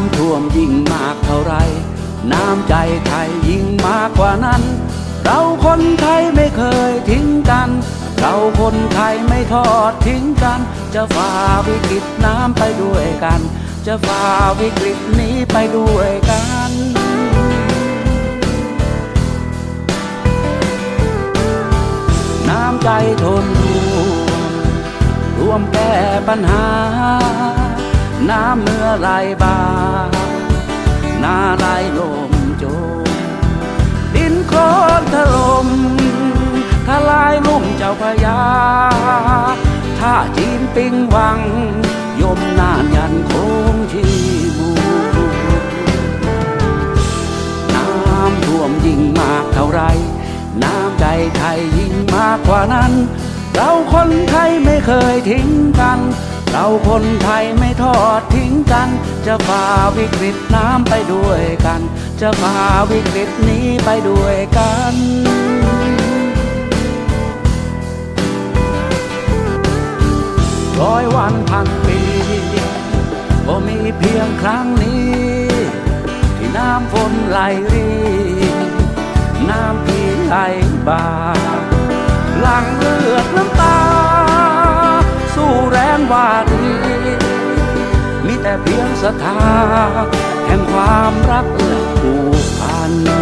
ำท่วมยิ่งมากเท่าไร น้ำใจไทยยิ่งมากกว่านั้น เราคนไทยไม่เคยทิ้งกัน เราคนไทยไม่ทอดทิ้งกัน จะฝ่าวิกฤตน้ำไปด้วยกัน จะฝ่าวิกฤตนี้ไปด้วยกันน้ำใจทนร่วมร่วมแก้ปัญหา น้ำเมื่อไหลบาน้าไหลลมโจมดินโคลนถล่มทลายลุ่มเจ้าพยาถ้าจีนปิงวัง ยมนานยันคงชีบูน้ำท่วมยิ่งมากเท่าไร น้ำใจไทยยิ่งมากกว่านั้น เราคนไทยไม่เคยทิ้งกัน เราคนไทยไม่ทอดทิ้งกัน จะฝ่าวิกฤตน้ำไปด้วยกัน จะฝ่าวิกฤตนี้ไปด้วยกันร้อยวันพันปีก็มีเพียงครั้งนี้ ที่น้ำฝนไหลรีน้ำที่ไหลบาหลังเลือดน้ำ วาดีมีแต่เพียงศรัทธาแห่งความรักและผูกพัน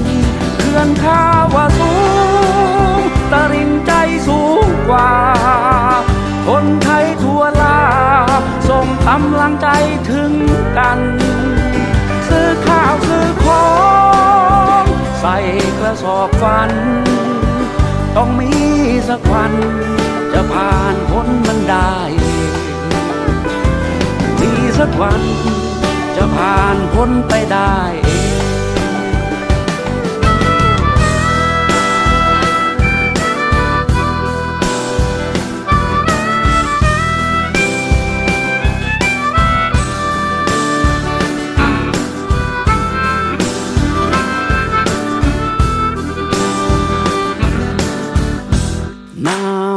เขื่อนข้าว่าสูง ตริงใจสูงกว่า คนไทยทั่วลา ส่งกำลังใจถึงกัน ซื้อข้าวซื้อของ ใส่กระสอบฟัน ต้องมีสักวัน จะผ่านพ้นมันได้ มีสักวันจะผ่านพ้นไปได้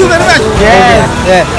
you very much. Yes,